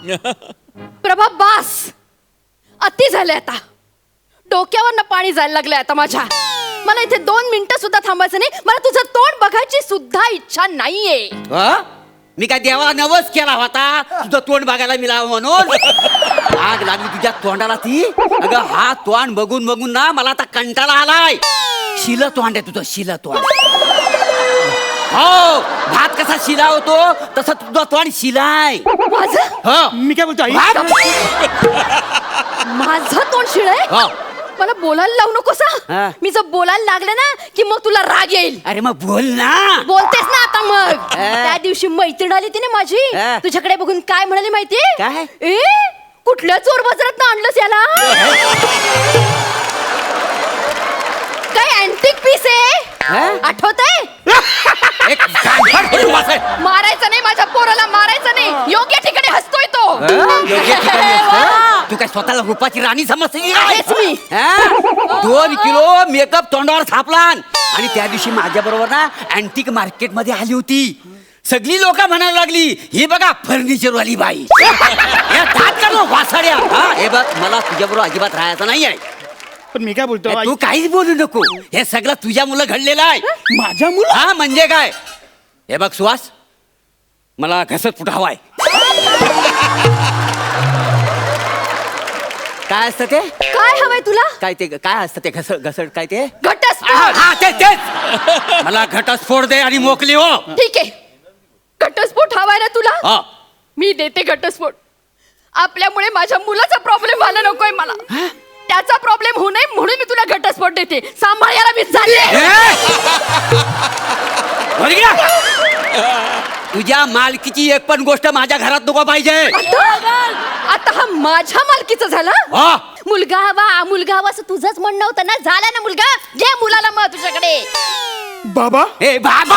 प्रभा बास! अति झाले आता. डोक्यावरनं पाणी जायला लागलंय आता माझ्या. मला इथे दोन मिनिटं सुद्धा थांबायचं नाही. मला तुझं तोंड बघायची सुद्धा इच्छा नाहीये. अ? मी काय देवा नवस केला होता? तुझं तोंड बघायला मिळावं म्हणून? आग लागली तुझ्या तोंडाला ती? अगं हा तोंड बघून बघून ना मला आता कंटाळा आलाय. शिल तोंड आहे तुझं शिल तोंड. हो भात कसा शिला होतो तसं तुझं तोंड शिलाय माझं हो मी काय बोलतो आई? माझं तोंड शिळ आहे हो. मला बोलायला लावू नकोस हा. हा. मी जर बोलायला लागले ना की मग तुला राग येईल अरे मग बोल ना बोलतेस ना आता मग हा. त्या दिवशी मैत्रीण आली ती ना माझी हा. तुझ्याकडे बघून काय म्हणाली माहितीये काय? ए कुठल्या चोर बाजारात आणलंस याला काय अँटिक पीस हा? आहे आठवतंय एक गांभीर बोलू वाचाय. मारायचं नाही माझ्या पोराला मारायचं नाही योग्य ठिकाणी हसतोय तो हं? योग्य ठिकाणी वा. असतं. तू काय स्वतःला रूपाची राणी समजते आहेच मी. दोन किलो मेकअप तोंडावर थापला आणि त्या दिवशी माझ्या बरोबर ना अँटिक मार्केटमध्ये आली होती सगळी लोक म्हणायला लागली ही बघा फर्निचर वाली बाई या दात वासाड्या हा हे बघ मला तुझ्या बरोबर अजिबात राहायचं नाही आहे पण मी काय बोलतो आई? तू काहीच बोलू नको. हे सगळं तुझ्या मुलं घडलेलं आहे. माझ्या मुलं? हा म्हणजे काय? हे बघ सुहास मला घसत फुट हवाय काय असतं ते? काय हवंय तुला? काय ते काय असतं ते घसड घसड काय ते? घटस्फोट. हा, ते तेच मला घटस्फोट दे आणि मोकली हो. ठीक आहे. घटस्फोट हवाय ना तुला? हा. मी देते घटस्फोट. आपल्यामुळे माझ्या मुलाचा प्रॉब्लेम व्हायला नकोय मला. त्याचा प्रॉब्लेम होऊ नये म्हणून मी तुला घटस्फोट देते. सांभाळ याला मी झाले. ए! वर घ्या. तुझ्या मालकीची एक पण गोष्ट माझ्या घरात नको पाहिजे. आता हा माझ्या मालकीचं झालं? हा. मुलगा हवा मुलगा हवा असं तुझंच म्हणणं होतं ना? झाला ना मुलगा? घे मुलाला मग तुझ्याकडे. बाबा? ए बाबा!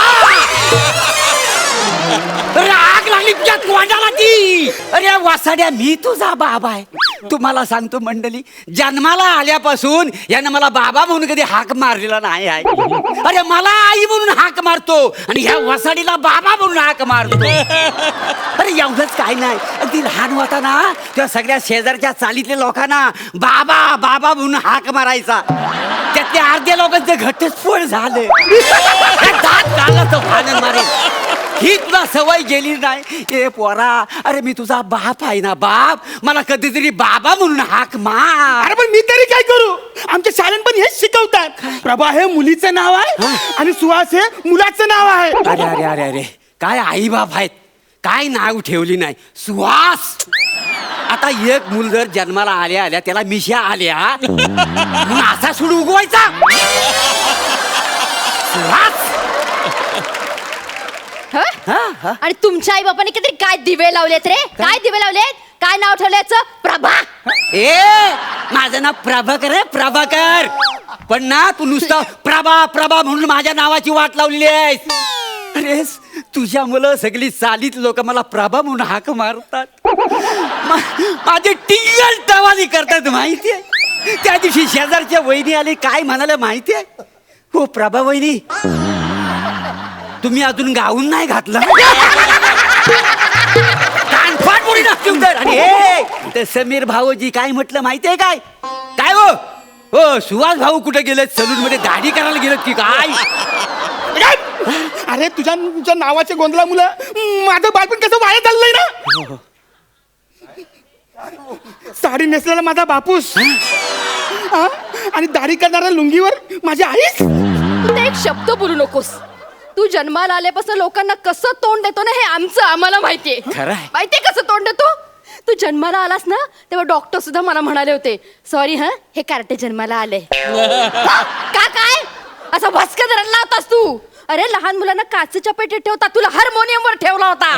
अरे आग लागली तुझ्या तोंडाला ती अरे वासाड्या मी तुझा बाबा आहे. तुम्हाला सांगतो मंडळी जन्माला आल्यापासून यानं मला बाबा म्हणून कधी हाक मारलेला नाही आहे. अरे मला आई म्हणून हाक मारतो आणि ह्या वसाडीला बाबा म्हणून हाक मारतो. अरे एवढंच काय नाही. अगदी लहान होता ना तेव्हा सगळ्या शेजारच्या चालीतल्या लोकांना बाबा बाबा म्हणून हाक मारायचा. त्यातले अर्ध्या लोकांचं घटस्फोट झालं. दात काढला तो ही तुला सवय गेली नाही. ए पोरा अरे मी तुझा बाप आहे ना बाप. मला कधीतरी बाबा म्हणून हाक मार. अरे पण मी तरी काय करू? आमच्या शाळेत पण हेच शिकवतात. प्रभा हे मुलीचं नाव आहे आणि सुहास हे मुलाचं नाव आहे. अरे अरे अरे अरे. काय आई बाप आहेत? काय नाव ठेवली नाही? सुहास! आता एक मूल जर जन्माला आल्या आल्या त्याला मिशा आल्या असा सुड उगवायचा. सुहास! हं? आणि तुमच्या आई बापाने किती काय दिवे लावलेत रे? काय? दिवे लावलेत? काय नाव ठेवल्याचं? प्रभा. ए माझं नाव प्रभाकर आहे प्रभाकर. पण ना तू नुसतं प्रभा प्रभा म्हणून माझ्या नावाची वाट लावलेली आहेस. अरे तुझ्या मुलं सगळी चालीत लोक मला प्रभा म्हणून हाक मारतात. मा- माझे टिंगल टवाली करतात माहिती आहे त्या दिवशी शेजारच्या वहिनी आली काय म्हणाले माहिती आहे हो प्रभा वहिनी. तुम्ही अजून गाऊन नाही घातलं? कानफाट मुली नसती उतर. आणि हे ते समीर भाऊजी काय म्हटलं माहितीये काय? काय हो? हो सुहास भाऊ कुठे गेलेत? सलून मध्ये दाढी करायला गेलेत की काय? अरे तुझ्या तुझ्या नावाचे गोंधळा मुलं माझं बालपण कसं वाया चाललंय ना? साडी नेसलेला माझा बापूस. हा? आणि दाढी करणाऱ्या लुंगीवर माझी आईच? तू ते एक शब्द बोलू नकोस. तू जन्माला आल्यापासून लोकांना कसं तोंड देतो ना हे आमचं आम्हाला माहितीये. खरं आहे. माहितीये कसं तोंड देतो? तू जन्माला आलास ना तेव्हा डॉक्टर सुद्धा मला म्हणाले होते सॉरी हा हे कार्टे जन्माला आले. का काय? असा भस्का धरायला होतास तू. अरे लहान मुलांना काचेच्या पेटीत ठेवता तुला हार्मोनियम वर ठेवला होता.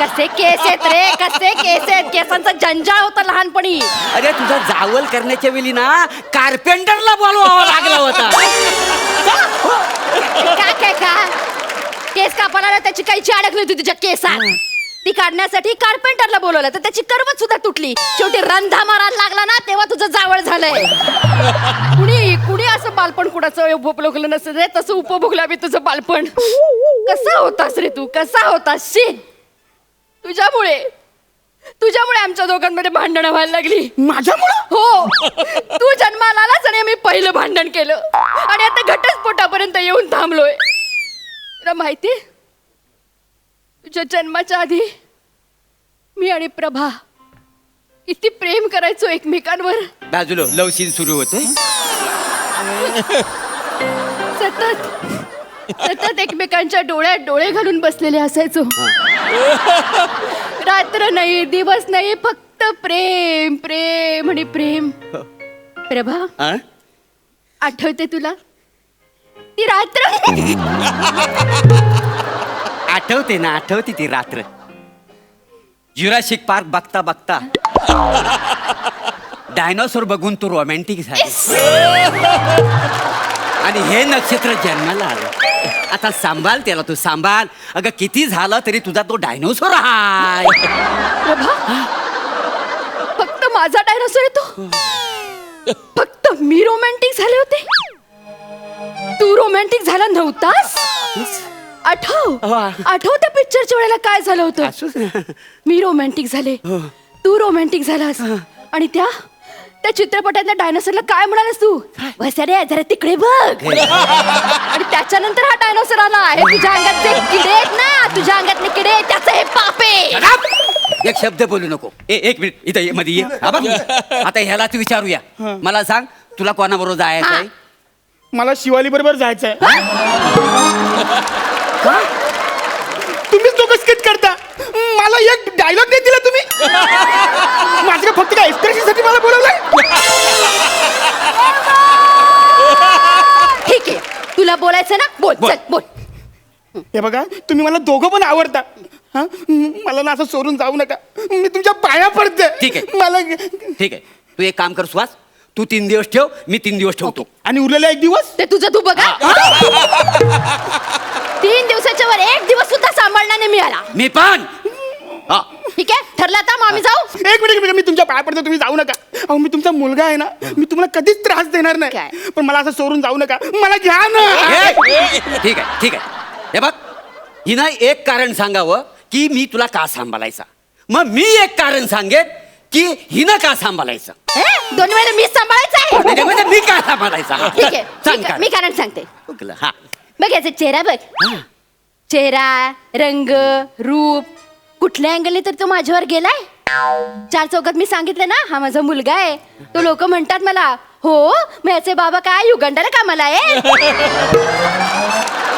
कसे केस आहेत रे कसे केस आहेत? केसांचा जंजाळ होता लहानपणी. अरे तुझा जावल करण्याच्या वेळी ना कार्पेंटरला बोलवावा लागला होता. का काय का? केस ना त्याची कैची अडकली होती तुझ्या केसात. ती काढण्यासाठी कार्पेंटरला बोलवलं तर त्याची करवत सुद्धा तुटली. शेवटी रंधा मारायला लागला ना तेव्हा तुझं जावळ झालंय. कुणी कुणी असं बालपण कुणाचं उपभोगलं नसेल रे? तसं उपभोगलं मी तुझं बालपण. कसा होतास रे तू? कसा होतास? शी! तुझ्यामुळे. तुझ्यामुळे आमच्या दोघांमध्ये भांडणं व्हायला लागली. माझ्यामुळं? हो. तू जन्माला आलास आणि आम्ही पहिलं भांडण केलं. आणि आता घटस्फोटापर्यंत येऊन थांबलोय. तुला माहिती? तुझ्या जन्माच्या आधी मी आणि प्रभा किती प्रेम करायचो एकमेकांवर. बाजूला लव सीन सुरू होतोय. सतत सतत एकमेकांच्या डोळ्यात डोळे घालून बसलेले असायचो. रात्र नाही दिवस नाही फक्त प्रेम प्रेम आणि प्रेम. प्रभा हा? आठवते तुला? ती रात्र? आठवते ना आठवते ती रात्र. जुराशिक पार्क बघता बघता. डायनोसॉर बघून तू रोमॅन्टिक झाली. आणि हे नक्षत्र जन्माला आलं. आता सांभाळ त्याला तू सांभाळ. अगं किती झालं तरी तुझा तो डायनोसॉर हाय. प्रभा फक्त माझा डायनोसॉर येतो. फक्त मी रोमॅन्टिक झाले होते. तू रोमॅन्टिक झाला नव्हतास? आठव. आठव त्या पिक्चरच्या वेळेला काय झालं होतं. मी रोमॅन्टिक झाले. तू रोमॅन्टिक झालास. आणि त्या त्या चित्रपटातल्या डायनोसरला काय म्हणालास तू? वसरे जरा तिकडे बघ. आणि त्याच्यानंतर हा डायनोसर आला. हे तुझ्या अंगात जे किडे आहेत ना तुझ्या अंगातले किडे त्याचं हे पापे! एक शब्द बोलू नको. ए एक मिनिट. इथं ये, मध्ये ये. हा. बघ. आता ह्यालाच विचारूया. मला सांग तुला कोणाबरोबर जायचं आहे मला शिवाली बरोबर जायचंय. तुम्हीच दोघं स्केच करता. मला एक डायलॉग नाही तुम्ही? माझ्या फक्त काय एक्सप्रेशनसाठी मला बोलवलंय? ठीक आहे. तुला बोलायचं ना? बोल बोल. चल बोल. हे बघा तुम्ही मला दोघं पण आवडता. हा? मला ना असं सोडून जाऊ नका. मी तुमच्या पाया पडते. ठीक आहे. मला ठीक आहे. तू एक काम कर सुहास. तू तीन दिवस ठेव मी तीन दिवस ठेवतो. आणि उरलेला एक दिवस? ते तुझं तू बघा. तीन दिवसाच्या वर एक दिवस सुद्धा सांभाळण्याने मिळाला. मी पण. हा. ठीक आहे ठरलं आता मग आम्ही जाऊ. एक मिनिट एक मिनिट मी तुमच्या पाया पडते तुम्ही जाऊ नका. अहो मी तुमचा मुलगा आहे ना मी तुम्हाला कधीच त्रास देणार काय? नाही पण मला असं सोडून जाऊ नका. मला घ्या ना. ए, ठीक आहे ठीक आहे. हे बघ हिनं एक कारण सांगावं की मी तुला का सांभाळायचा? मग मी एक कारण सांगेन की हिनं का सांभाळायचं? दोन वेळेला मीच सांभाळायचं म्हणजे आहे. म्हणजे मी का सांभाळायचा? ठीक आहे सांग ठीक आहे, कारण. मी कारण सांगते. हा. बघ याचा चेहरा बघ. चेहरा रंग रूप कुठल्या अँगलने तर तो माझ्यावर गेलाय? चार चौकात मी सांगितलं ना हा माझा मुलगा आहे. तो लोक म्हणतात मला हो मग याचे बाबा काय युगंडाला कामाला आहे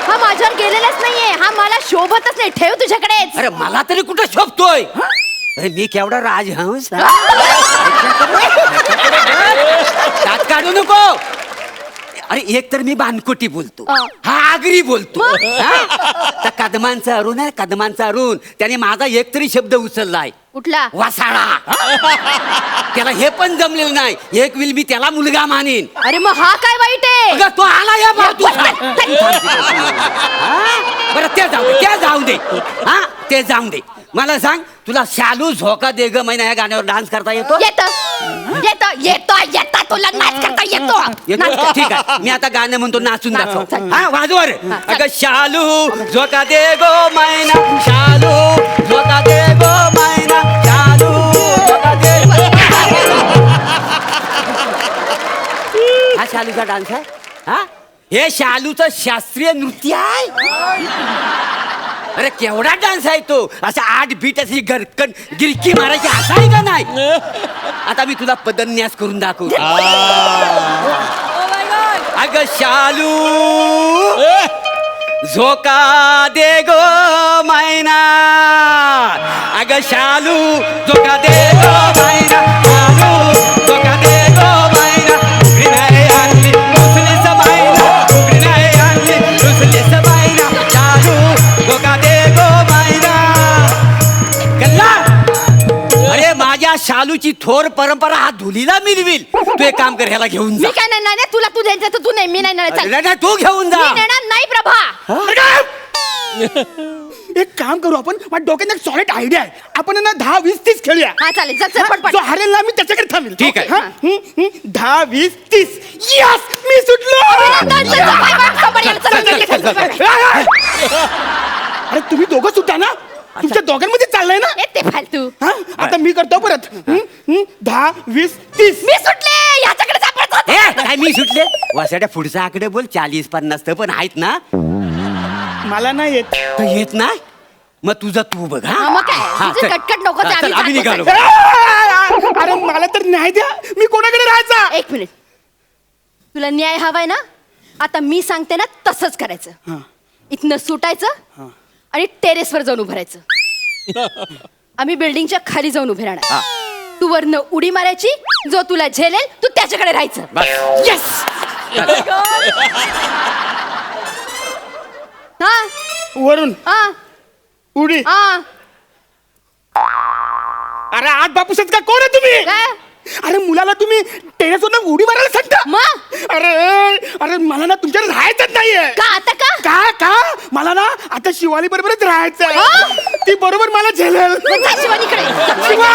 हा माझ्यावर गेलेलाच नाहीये. हा मला शोभतच नाही. ठेव तुझ्याकडेच अरे मला तरी कुठं शोभतोय? अरे मी केवढा राजहंस? दात काढू नको. अरे एक तर मी बानकोटी बोलतो. हा. आगरी बोलतो. हा? त्या कदमांचा अरुण आहे कदमांचा अरुण. त्याने माझा एक तरी शब्द आहे कुठला? वासाळा. त्याला हे पण जमलेलं नाही. एक विल मी त्याला मुलगा मानेन. अरे मग हा काय वाईट आहे? अगं, तो आला या? बरं ते जाऊ दे ते जाऊ दे. हा? ते जाऊ दे. मला सांग तुला शालू झोका दे ग महिना या गाण्यावर डान्स करता येतो? येत. येतो येतो येता तुला नाच करता येतो. येतो? नाच कर. ठीक आहे. मी आता गाणं म्हणतो नाचून नाच, दाखव. हा वाजवा रे चल. अगं शालू झोका दे गो मैना शालूचा डान्स आहे? हा? हे शालूचं शास्त्रीय नृत्य आहे? अरे केवढा डान्स आहे तो? असा आठ बीट अशी गरकन गिरकी मारायची असा आहे का नाही? आता मी तुला पदन्यास करून दाखवतो. अग शालू झोका दे गो मैना अग शालू झोका दे गो मैना शालूची थोर परंपरा हा धुलीला मिळविल तू एक काम कर ह्याला घेऊन जा मी काय नाही नाही तुला तू द्यायचं तर तू नाही मी नाही नेणार. चल. अरे नाही, तू घेऊन जा मी नेणार नाही प्रभा? एक काम करू आपण माझ्या डोक्यात एक सॉलिड आयडिया आहे आपण आहे ना दहा वीस तीस खेळूया हा चालेल चल चल पटपट जो हरेल ना मी त्याच्याकडे थांबेल ठीक आहे. हा? हं, हं. दहा वीस तीस यस मी सुटलो चल, चल, चल, बाय, बाय, समोर ये, चल, चल, चल, चल, चल. अरे तुम्ही दोघं सुद्धा ना तुमच्या दोघांमध्ये चाललंय ना? ए, ते फालतू. हा? आता मी करतो परत. हं? हं? दहा वीस तीस. मी सुटले! याच्याकडे सापडत ए, काय मी सुटले? वासाड्या पुढचा आकडे बोल चाळीस पन्नास तर पण आहेत ना? मला नाही येत. तर येत ना मग तुझं तू बघ हा? हा, मग काय? हा, तुझी चल. कटकट नको, ते हा, चल, आम्ही आम्ही जातो, निघालो. अरे मला तर न्याय द्या. मी कोणाकडे राहायचा? एक मिनिट. तुला न्याय हवाय ना? आता मी सांगते ना तसंच करायचं. हा. इथनं सुटायचं आणि टेरेसवर जाऊन उभं राहायचं. आम्ही बिल्डिंगच्या खाली जाऊन उभे राहणार. तू वरनं उडी मारायची जो तुला झेलेल तू त्याच्याकडे राहायचं. बस. येस हा. वरून. हा. उडी. हा. अरे आठ बापूसच का कोण आहे तुम्ही? काय? अरे मुलाला तुम्ही टेरेसवर उडी मारायला सांगता? मग? अरे अरे मला ना तुमच्या राहायचं नाहीये. का? आता का? का का? मला ना आता शिवाली बरोबरच राहायचं हो? ती बरोबर मला झेलेल. म्हणजे शिवानीकडे शिवा